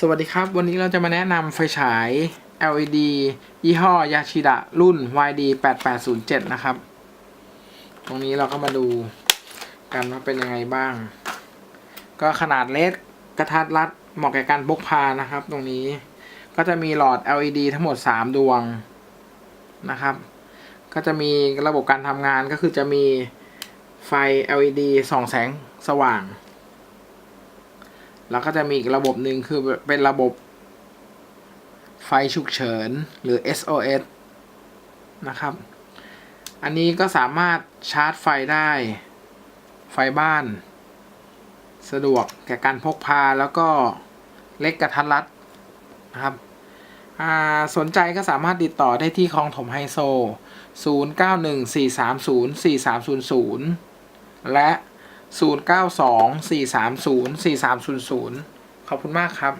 สวัสดีครับ วันนี้เราจะมาแนะนำไฟฉาย LED ยี่ห้อยาชิดะรุ่น YD 8807 นะครับ ตรงนี้เราก็มาดูกันว่าเป็นยังไงบ้าง ก็ขนาดเล็กกระทัดรัดเหมาะแก่การพกพานะครับ ตรงนี้ก็จะมีหลอด LED ทั้งหมด 3 ดวงนะครับ ก็จะมีระบบการทำงานก็คือจะมีไฟ LED ส่องแสงสว่าง แล้วก็จะมีอีกระบบหนึ่งคือเป็นระบบไฟฉุกเฉินหรือ SOS นะครับ อันนี้ก็สามารถชาร์จไฟได้ ไฟบ้าน สะดวกแก่การพกพาแล้วก็เล็กกระทัดรัดนะครับสนใจก็สามารถติดต่อได้ที่คลองถมไฮโซ 0914304300 และ 0924304300 ขอบคุณมากครับ